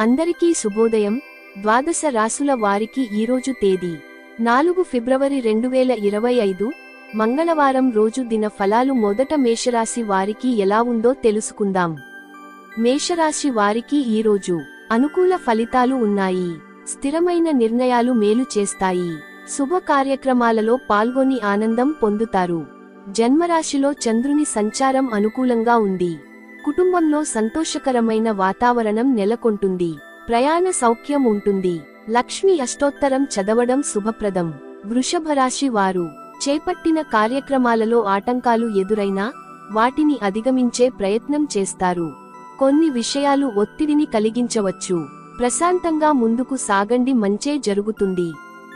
అందరికీ శుభోదయం. ద్వాదశ రాసుల వారికి ఈరోజు తేదీ. నాలుగు ఫిబ్రవరి రెండు వేల ఇరవై ఐదు. మంగళవారం రోజు దిన ఫలాలు మొదట మేషరాశి వారికి ఎలా ఉందో తెలుసుకుందాం. మేషరాశి వారికి ఈరోజు అనుకూల ఫలితాలు ఉన్నాయి. స్థిరమైన నిర్ణయాలు మేలు చేస్తాయి. శుభ కార్యక్రమాలలో పాల్గొని ఆనందం పొందుతారు. జన్మరాశిలో చంద్రుని సంచారం అనుకూలంగా ఉంది. కుటుంబంలో సంతోషకరమైన వాతావరణం నెలకొంటుంది. ప్రయాణ సౌఖ్యం ఉంటుంది. లక్ష్మి అష్టోత్తరం చదవడం శుభప్రదం. వృషభరాశి వారు చేపట్టిన కార్యక్రమాలలో ఆటంకాలు ఎదురైనా వాటిని అధిగమించే ప్రయత్నం చేస్తారు. కొన్ని విషయాలు ఒత్తిడిని కలిగించవచ్చు. ప్రశాంతంగా ముందుకు సాగండి మంచే జరుగుతుంది.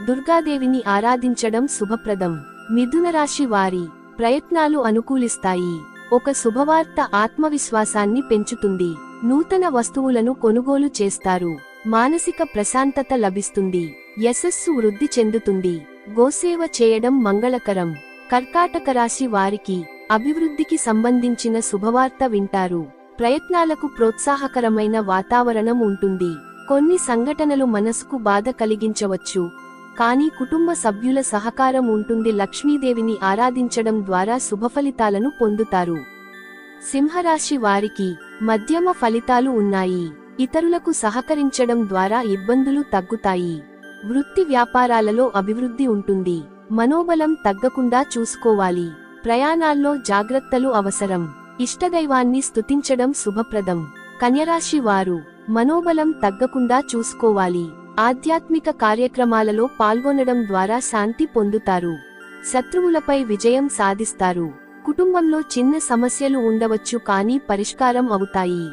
దుర్గాదేవిని ఆరాధించడం శుభప్రదం. మిథున రాశి వారి ప్రయత్నాలు అనుకూలిస్తాయి. ఒక శుభవార్త ఆత్మవిశ్వాసాన్ని పెంచుతుంది. నూతన వస్తువులను కొనుగోలు చేస్తారు. మానసిక ప్రశాంతత లభిస్తుంది. యశస్సు వృద్ధి చెందుతుంది. గోసేవ చేయడం మంగళకరం. కర్కాటక రాశి వారికి అభివృద్ధికి సంబంధించిన శుభవార్త వింటారు. ప్రయత్నాలకు ప్రోత్సాహకరమైన వాతావరణం ఉంటుంది. కొన్ని సంఘటనలు మనసుకు బాధ కలిగించవచ్చు. కానీ కుటుంబ సభ్యుల సహకారం ఉంటుంది. లక్ష్మీదేవిని ఆరాధించడం ద్వారా శుభఫలితాలను పొందుతారు. సింహరాశి వారికి మధ్యమ ఫలితాలు ఉన్నాయి. ఇతరులకు సహకరించడం ద్వారా ఇబ్బందులు తగ్గుతాయి. వృత్తి వ్యాపారాలలో అభివృద్ధి ఉంటుంది. మనోబలం తగ్గకుండా చూసుకోవాలి. ప్రయాణాల్లో జాగ్రత్తలు అవసరం. ఇష్టదైవాన్ని స్తుతించడం శుభప్రదం. కన్యరాశి వారు మనోబలం తగ్గకుండా చూసుకోవాలి. ఆధ్యాత్మిక కార్యక్రమాలలో పాల్గొనడం ద్వారా శాంతి పొందుతారు. శత్రువులపై విజయం సాధిస్తారు. కుటుంబంలో చిన్న సమస్యలు ఉండవచ్చు కానీ పరిష్కారం అవుతాయి.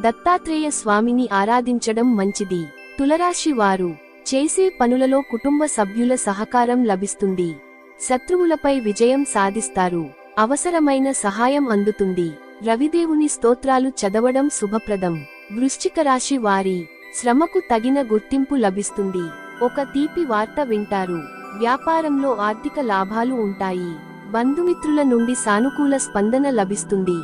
దత్తాత్రేయ స్వామిని ఆరాధించడం మంచిది. తులరాశి వారు చేసే పనులలో కుటుంబ సభ్యుల సహకారం లభిస్తుంది. శత్రువులపై విజయం సాధిస్తారు. అవసరమైన సహాయం అందుతుంది. రవిదేవుని స్తోత్రాలు చదవడం శుభప్రదం. వృశ్చిక రాశి వారి శ్రమకు తగిన గుర్తింపు లభిస్తుంది. ఒక తీపి వార్త వింటారు. వ్యాపారంలో ఆర్థిక లాభాలు ఉంటాయి. బంధుమిత్రుల నుండి సానుకూల స్పందన లభిస్తుంది.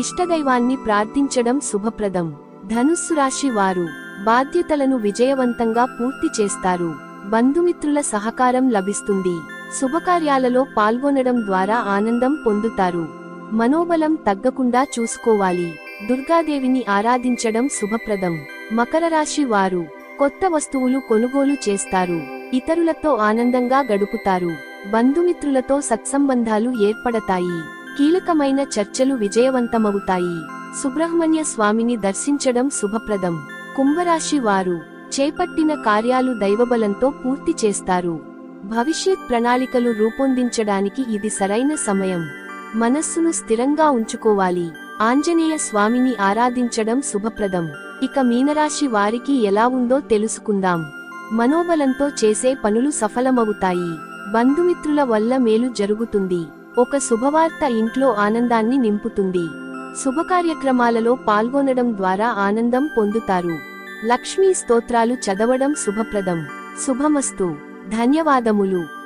ఇష్టదైవాన్ని ప్రార్థించడం శుభప్రదం. ధనుస్సు రాశి వారు బాధ్యతలను విజయవంతంగా పూర్తి చేస్తారు. బంధుమిత్రుల సహకారం లభిస్తుంది. శుభకార్యాలలో పాల్గొనడం ద్వారా ఆనందం పొందుతారు. మనోబలం తగ్గకుండా చూసుకోవాలి. దుర్గాదేవిని ఆరాధించడం శుభప్రదం. మకర రాశి వారు కొత్త వస్తువులు కొనుగోలు చేస్తారు. ఇతరులతో ఆనందంగా గడుపుతారు. బంధుమిత్రులతో సత్సంబంధాలు ఏర్పడతాయి. కీలకమైన చర్చలు విజయవంతమవుతాయి. సుబ్రహ్మణ్య స్వామిని దర్శించడం శుభప్రదం. కుంభరాశి వారు చేపట్టిన కార్యాలు దైవబలంతో పూర్తి చేస్తారు. భవిష్యత్ ప్రణాళికలు రూపొందించడానికి ఇది సరైన సమయం. మనస్సును స్థిరంగా ఉంచుకోవాలి. ఆంజనేయ స్వామిని ఆరాధించడం శుభప్రదం. ఇక మీనరాశి వారికి ఎలా ఉందో తెలుసుకుందాం. మనోబలంతో చేసే పనులు సఫలమవుతాయి. బంధుమిత్రుల వల్ల మేలు జరుగుతుంది. ఒక శుభవార్త ఇంట్లో ఆనందాన్ని నింపుతుంది. శుభకార్యక్రమాలలో పాల్గొనడం ద్వారా ఆనందం పొందుతారు. లక్ష్మీ స్తోత్రాలు చదవడం శుభప్రదం. శుభమస్తు. ధన్యవాదములు.